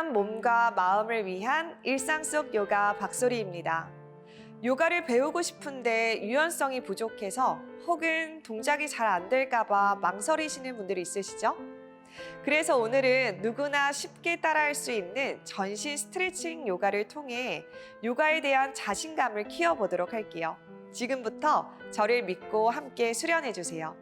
건강한 몸과 마음을 위한 일상 속 요가 박소리입니다. 요가를 배우고 싶은데 유연성이 부족해서 혹은 동작이 잘 안 될까봐 망설이시는 분들이 있으시죠? 그래서 오늘은 누구나 쉽게 따라할 수 있는 전신 스트레칭 요가를 통해 요가에 대한 자신감을 키워보도록 할게요. 지금부터 저를 믿고 함께 수련해 주세요.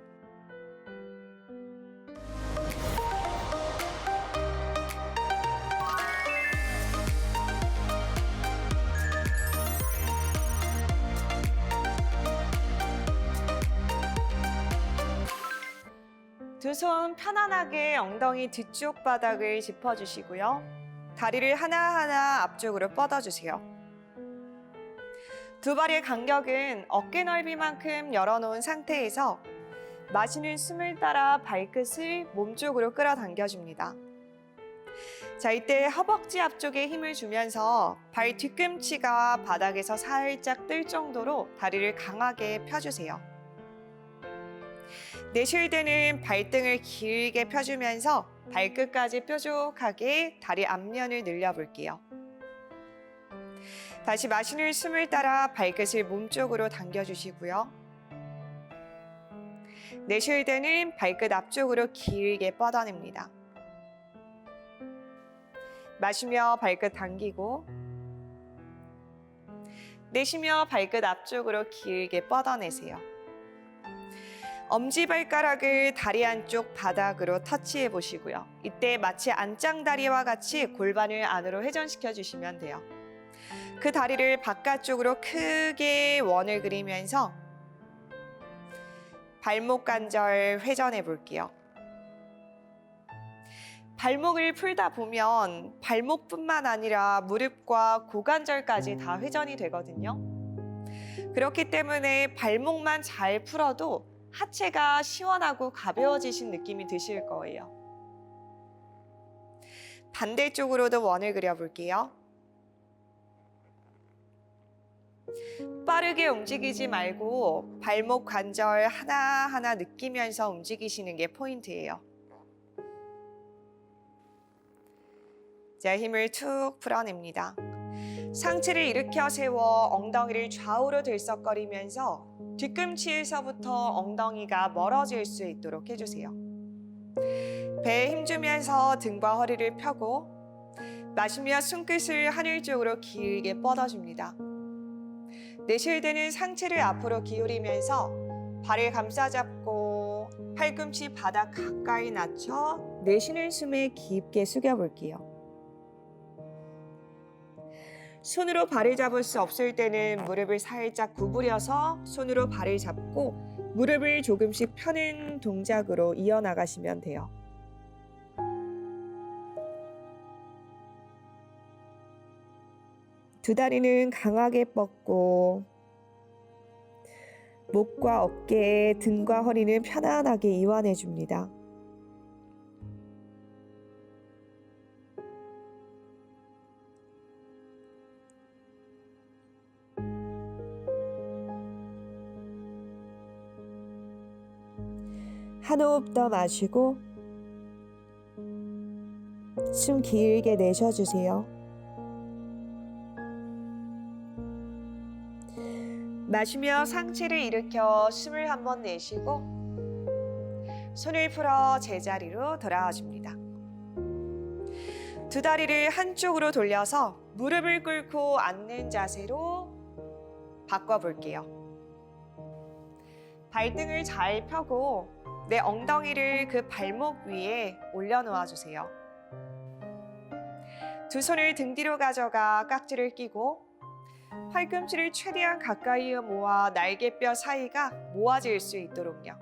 손 편안하게 엉덩이 뒤쪽 바닥을 짚어주시고요. 다리를 하나하나 앞쪽으로 뻗어주세요. 두 발의 간격은 어깨 넓이만큼 열어놓은 상태에서 마시는 숨을 따라 발끝을 몸쪽으로 끌어당겨줍니다. 자, 이때 허벅지 앞쪽에 힘을 주면서 발 뒤꿈치가 바닥에서 살짝 뜰 정도로 다리를 강하게 펴주세요. 내쉴 때는 발등을 길게 펴주면서 발끝까지 뾰족하게 다리 앞면을 늘려볼게요. 다시 마시는 숨을 따라 발끝을 몸쪽으로 당겨주시고요. 내쉴 때는 발끝 앞쪽으로 길게 뻗어냅니다. 마시며 발끝 당기고 내쉬며 발끝 앞쪽으로 길게 뻗어내세요. 엄지발가락을 다리 안쪽 바닥으로 터치해 보시고요. 이때 마치 안짱다리와 같이 골반을 안으로 회전시켜 주시면 돼요. 그 다리를 바깥쪽으로 크게 원을 그리면서 발목 관절 회전해 볼게요. 발목을 풀다 보면 발목뿐만 아니라 무릎과 고관절까지 다 회전이 되거든요. 그렇기 때문에 발목만 잘 풀어도 하체가 시원하고 가벼워지신 느낌이 드실 거예요. 반대쪽으로도 원을 그려볼게요. 빠르게 움직이지 말고 발목 관절 하나하나 느끼면서 움직이시는 게 포인트예요. 자, 힘을 툭 풀어냅니다. 상체를 일으켜 세워 엉덩이를 좌우로 들썩거리면서 뒤꿈치에서부터 엉덩이가 멀어질 수 있도록 해주세요. 배에 힘주면서 등과 허리를 펴고 마시며 손끝을 하늘 쪽으로 길게 뻗어줍니다. 내쉴 때는 상체를 앞으로 기울이면서 발을 감싸잡고 팔꿈치 바닥 가까이 낮춰 내쉬는 숨에 깊게 숙여볼게요. 손으로 발을 잡을 수 없을 때는 무릎을 살짝 구부려서 손으로 발을 잡고 무릎을 조금씩 펴는 동작으로 이어나가시면 돼요. 두 다리는 강하게 뻗고 목과 어깨, 등과 허리는 편안하게 이완해 줍니다. 한 호흡 더 마시고 숨 길게 내쉬어주세요. 마시며 상체를 일으켜 숨을 한 번 내쉬고 손을 풀어 제자리로 돌아와 줍니다. 두 다리를 한쪽으로 돌려서 무릎을 꿇고 앉는 자세로 바꿔볼게요. 발등을 잘 펴고 내 엉덩이를 그 발목 위에 올려놓아 주세요. 두 손을 등 뒤로 가져가 깍지를 끼고 팔꿈치를 최대한 가까이 모아 날개뼈 사이가 모아질 수 있도록요.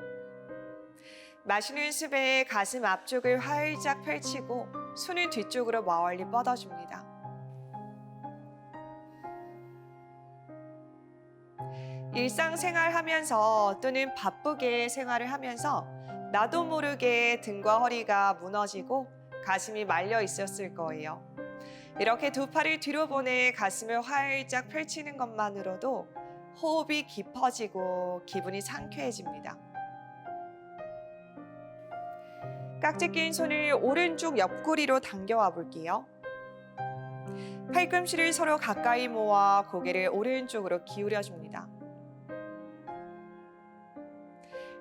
마시는 숨에 가슴 앞쪽을 활짝 펼치고 손을 뒤쪽으로 멀리 뻗어줍니다. 일상생활 하면서 또는 바쁘게 생활을 하면서 나도 모르게 등과 허리가 무너지고 가슴이 말려 있었을 거예요. 이렇게 두 팔을 뒤로 보내 가슴을 활짝 펼치는 것만으로도 호흡이 깊어지고 기분이 상쾌해집니다. 깍지 낀 손을 오른쪽 옆구리로 당겨와 볼게요. 팔꿈치를 서로 가까이 모아 고개를 오른쪽으로 기울여 줍니다.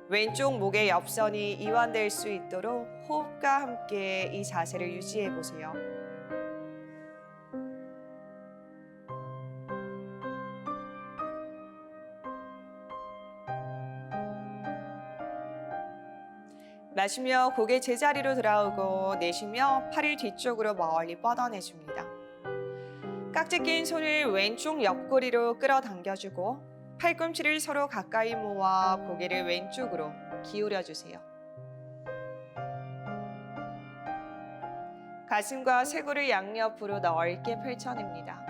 왼쪽 목의 옆선이 이완될 수 있도록 호흡과 함께 이 자세를 유지해 보세요. 마시며 고개 제자리로 돌아오고 내쉬며 팔을 뒤쪽으로 멀리 뻗어내줍니다. 깍지 낀 손을 왼쪽 옆구리로 끌어당겨주고 팔꿈치를 서로 가까이 모아 고개를 왼쪽으로 기울여 주세요. 가슴과 쇄골을 양옆으로 넓게 펼쳐냅니다.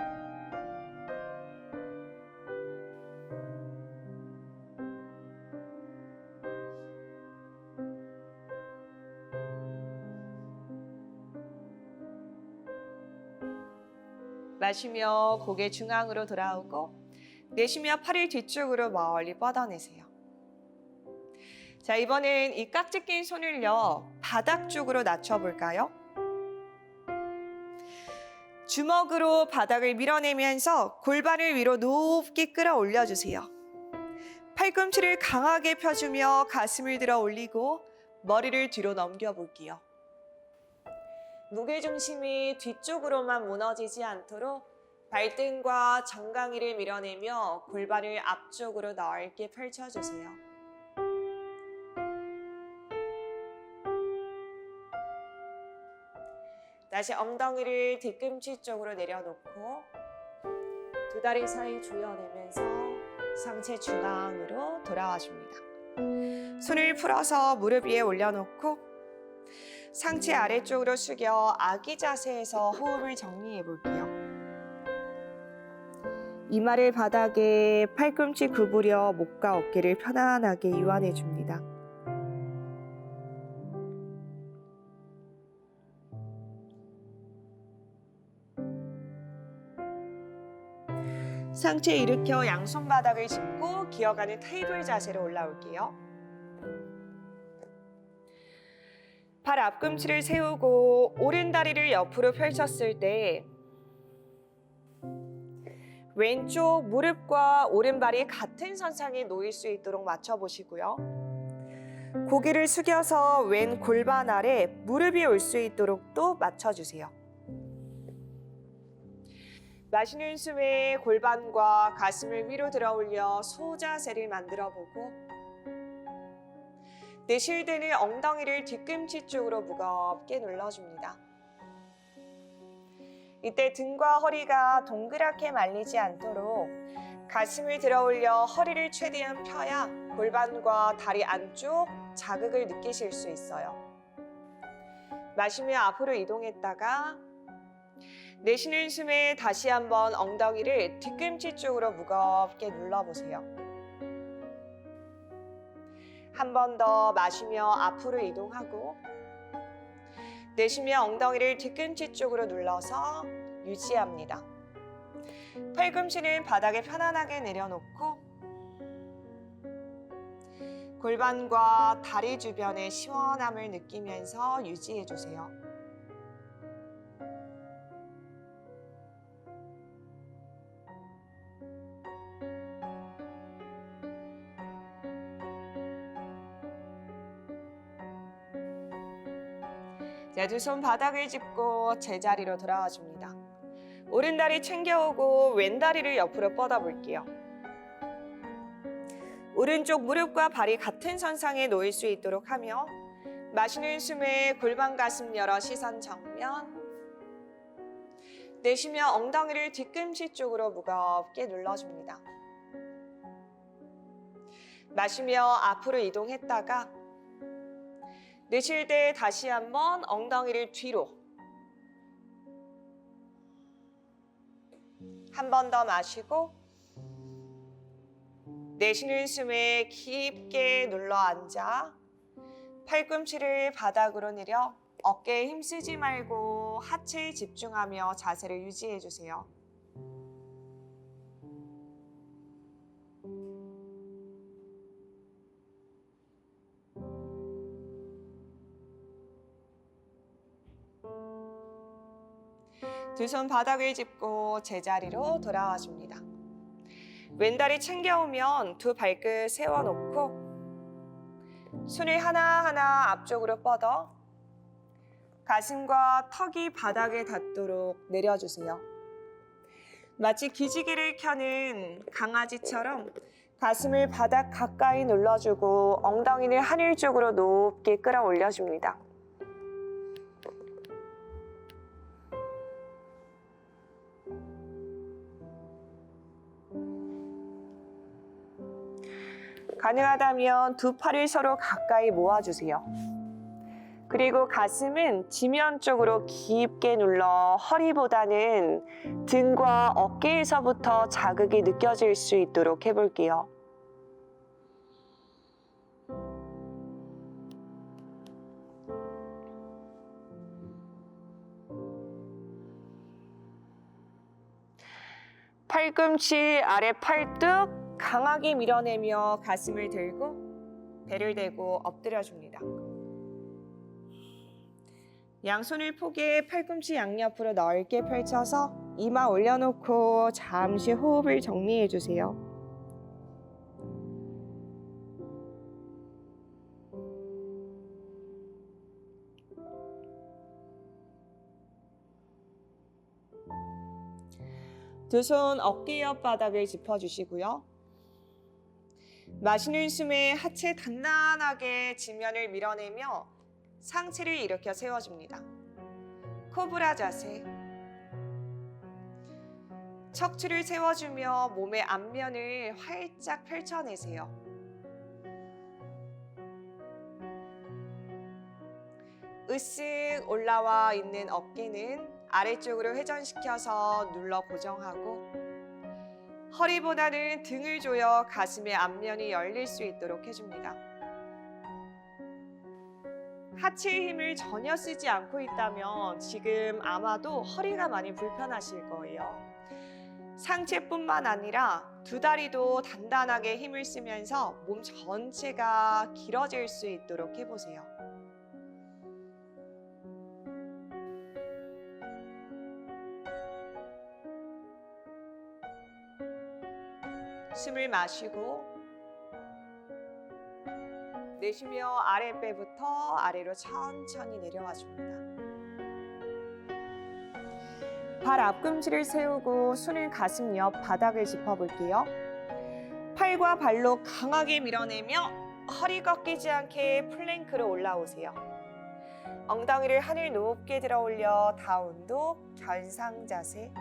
마시며 고개 중앙으로 돌아오고 내쉬며 팔을 뒤쪽으로 멀리 뻗어내세요. 자, 이번엔 이 깍지 낀 손을요, 바닥 쪽으로 낮춰볼까요? 주먹으로 바닥을 밀어내면서 골반을 위로 높게 끌어올려 주세요. 팔꿈치를 강하게 펴주며 가슴을 들어 올리고 머리를 뒤로 넘겨볼게요. 무게중심이 뒤쪽으로만 무너지지 않도록 발등과 정강이를 밀어내며 골반을 앞쪽으로 넓게 펼쳐주세요. 다시 엉덩이를 뒤꿈치 쪽으로 내려놓고 두 다리 사이 조여내면서 상체 중앙으로 돌아와 줍니다. 손을 풀어서 무릎 위에 올려놓고 상체 아래쪽으로 숙여 아기 자세에서 호흡을 정리해 볼게요. 이마를 바닥에 팔꿈치 구부려 목과 어깨를 편안하게 이완해 줍니다. 상체 일으켜 양손 바닥을 짚고 기어가는 테이블 자세로 올라올게요. 발 앞꿈치를 세우고 오른 다리를 옆으로 펼쳤을 때 왼쪽 무릎과 오른발이 같은 선상에 놓일 수 있도록 맞춰보시고요. 고개를 숙여서 왼 골반 아래 무릎이 올 수 있도록 또 맞춰주세요. 마시는 숨에 골반과 가슴을 위로 들어 올려 소자세를 만들어 보고 내쉴 때는 엉덩이를 뒤꿈치 쪽으로 무겁게 눌러줍니다. 이때 등과 허리가 동그랗게 말리지 않도록 가슴을 들어 올려 허리를 최대한 펴야 골반과 다리 안쪽 자극을 느끼실 수 있어요. 마시며 앞으로 이동했다가 내쉬는 숨에 다시 한번 엉덩이를 뒤꿈치 쪽으로 무겁게 눌러보세요. 한 번 더 마시며 앞으로 이동하고 내쉬며 엉덩이를 뒤꿈치 쪽으로 눌러서 유지합니다. 팔꿈치는 바닥에 편안하게 내려놓고 골반과 다리 주변의 시원함을 느끼면서 유지해 주세요. 자, 두손 바닥을 짚고 제자리로 돌아와 줍니다. 오른 다리 챙겨오고 왼 다리를 옆으로 뻗어 볼게요. 오른쪽 무릎과 발이 같은 선상에 놓일 수 있도록 하며 마시는 숨에 골반 가슴 열어 시선 정면 내쉬며 엉덩이를 뒤꿈치 쪽으로 무겁게 눌러줍니다. 마시며 앞으로 이동했다가 내쉴 때 다시 한번 엉덩이를 뒤로 한 번 더 마시고 내쉬는 숨에 깊게 눌러 앉아 팔꿈치를 바닥으로 내려 어깨에 힘쓰지 말고 하체에 집중하며 자세를 유지해 주세요. 두 손 바닥을 짚고 제자리로 돌아와 줍니다. 왼다리 챙겨오면 두 발끝 세워놓고 손을 하나하나 앞쪽으로 뻗어 가슴과 턱이 바닥에 닿도록 내려주세요. 마치 기지개를 켜는 강아지처럼 가슴을 바닥 가까이 눌러주고 엉덩이를 하늘 쪽으로 높게 끌어올려줍니다. 가능하다면 두 팔을 서로 가까이 모아주세요. 그리고 가슴은 지면 쪽으로 깊게 눌러 허리보다는 등과 어깨에서부터 자극이 느껴질 수 있도록 해볼게요. 팔꿈치 아래 팔뚝 강하게 밀어내며 가슴을 들고 배를 대고 엎드려 줍니다. 양손을 포개 팔꿈치 양옆으로 넓게 펼쳐서 이마 올려놓고 잠시 호흡을 정리해 주세요. 두 손 어깨 옆 바닥을 짚어주시고요. 마시는 숨에 하체 단단하게 지면을 밀어내며 상체를 일으켜 세워줍니다. 코브라 자세. 척추를 세워주며 몸의 앞면을 활짝 펼쳐내세요. 으쓱 올라와 있는 어깨는 아래쪽으로 회전시켜서 눌러 고정하고 허리보다는 등을 조여 가슴의 앞면이 열릴 수 있도록 해줍니다. 하체의 힘을 전혀 쓰지 않고 있다면 지금 아마도 허리가 많이 불편하실 거예요. 상체뿐만 아니라 두 다리도 단단하게 힘을 쓰면서 몸 전체가 길어질 수 있도록 해보세요. 숨을 마시고 내쉬며 아랫배부터 아래로 천천히 내려와 줍니다. 발 앞꿈치를 세우고 손을 가슴 옆 바닥을 짚어볼게요. 팔과 발로 강하게 밀어내며 허리 꺾이지 않게 플랭크로 올라오세요. 엉덩이를 하늘 높게 들어 올려 다운독 결상 자세.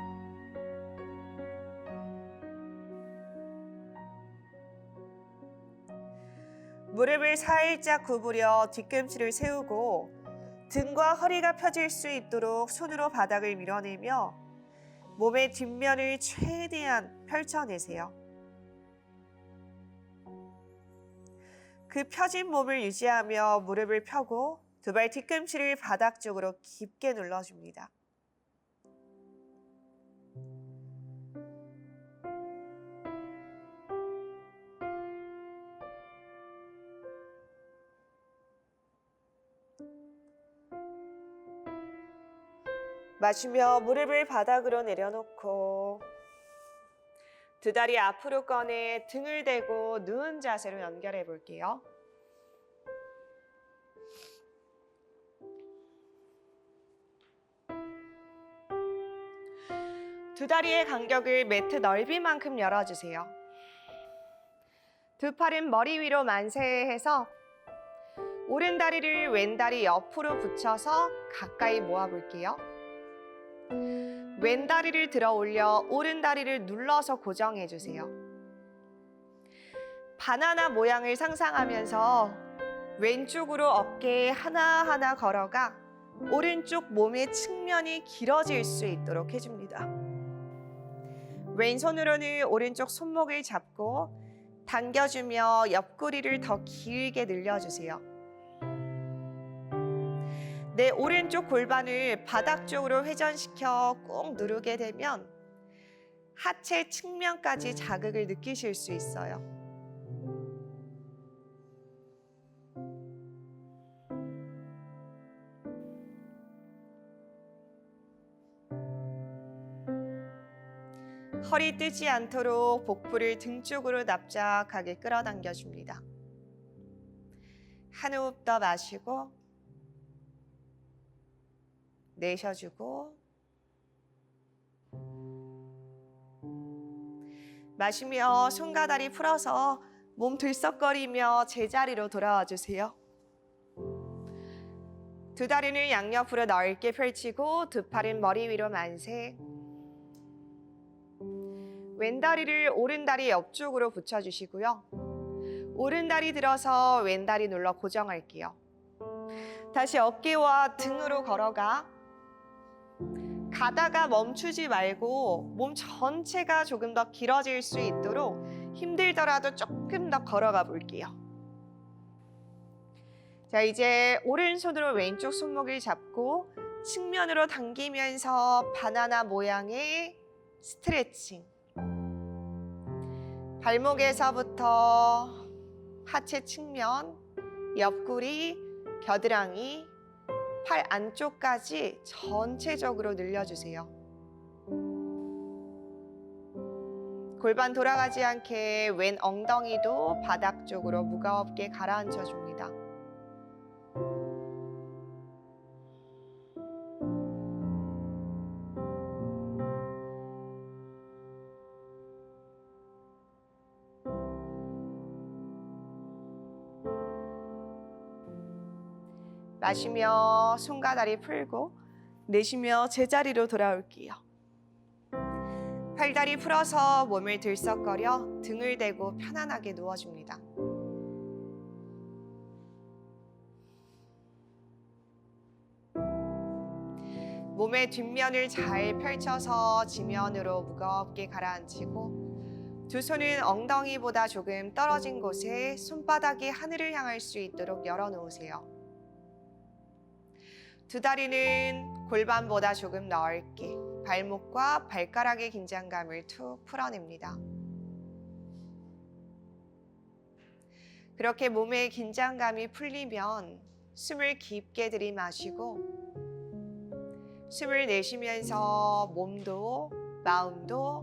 무릎을 살짝 구부려 뒤꿈치를 세우고 등과 허리가 펴질 수 있도록 손으로 바닥을 밀어내며 몸의 뒷면을 최대한 펼쳐내세요. 그 펴진 몸을 유지하며 무릎을 펴고 두 발 뒤꿈치를 바닥 쪽으로 깊게 눌러줍니다. 마시며 무릎을 바닥으로 내려놓고 두 다리 앞으로 꺼내 등을 대고 누운 자세로 연결해 볼게요. 두 다리의 간격을 매트 넓이만큼 열어주세요. 두 팔은 머리 위로 만세해서 오른 다리를 왼 다리 옆으로 붙여서 가까이 모아 볼게요. 왼 다리를 들어 올려 오른 다리를 눌러서 고정해 주세요. 바나나 모양을 상상하면서 왼쪽으로 어깨에 하나하나 걸어가 오른쪽 몸의 측면이 길어질 수 있도록 해줍니다. 왼손으로는 오른쪽 손목을 잡고 당겨주며 옆구리를 더 길게 늘려주세요. 내 오른쪽 골반을 바닥 쪽으로 회전시켜 꾹 누르게 되면 하체 측면까지 자극을 느끼실 수 있어요. 허리 뜨지 않도록 복부를 등 쪽으로 납작하게 끌어당겨 줍니다. 한 호흡 더 마시고 내쉬어주고 마시며 손가다리 풀어서 몸 들썩거리며 제자리로 돌아와 주세요. 두 다리는 양옆으로 넓게 펼치고 두 팔은 머리 위로 만세. 왼 다리를 오른 다리 옆쪽으로 붙여주시고요. 오른 다리 들어서 왼 다리 눌러 고정할게요. 다시 어깨와 등으로 걸어가. 가다가 멈추지 말고 몸 전체가 조금 더 길어질 수 있도록 힘들더라도 조금 더 걸어가 볼게요. 자, 이제 오른손으로 왼쪽 손목을 잡고 측면으로 당기면서 바나나 모양의 스트레칭. 발목에서부터 하체 측면, 옆구리, 겨드랑이, 팔 안쪽까지 전체적으로 늘려주세요. 골반 돌아가지 않게 왼 엉덩이도 바닥 쪽으로 무겁게 가라앉혀 줍니다. 마시며 손과 다리 풀고 내쉬며 제자리로 돌아올게요. 팔다리 풀어서 몸을 들썩거려 등을 대고 편안하게 누워줍니다. 몸의 뒷면을 잘 펼쳐서 지면으로 무겁게 가라앉히고 두 손은 엉덩이보다 조금 떨어진 곳에 손바닥이 하늘을 향할 수 있도록 열어놓으세요. 두 다리는 골반보다 조금 넓게 발목과 발가락의 긴장감을 툭 풀어냅니다. 그렇게 몸의 긴장감이 풀리면 숨을 깊게 들이마시고 숨을 내쉬면서 몸도 마음도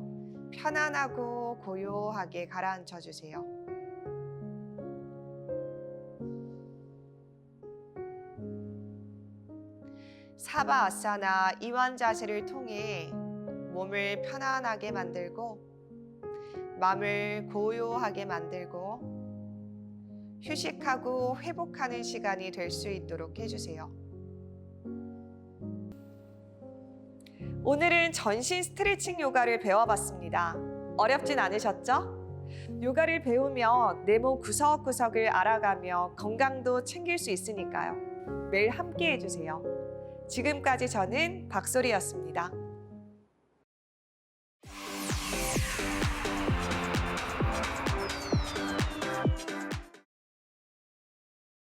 편안하고 고요하게 가라앉혀 주세요. 사바 아사나 이완 자세를 통해 몸을 편안하게 만들고 마음을 고요하게 만들고 휴식하고 회복하는 시간이 될 수 있도록 해주세요. 오늘은 전신 스트레칭 요가를 배워봤습니다. 어렵진 않으셨죠? 요가를 배우면 내몸 구석구석을 알아가며 건강도 챙길 수 있으니까요. 매일 함께 해주세요. 지금까지 저는 박소리였습니다.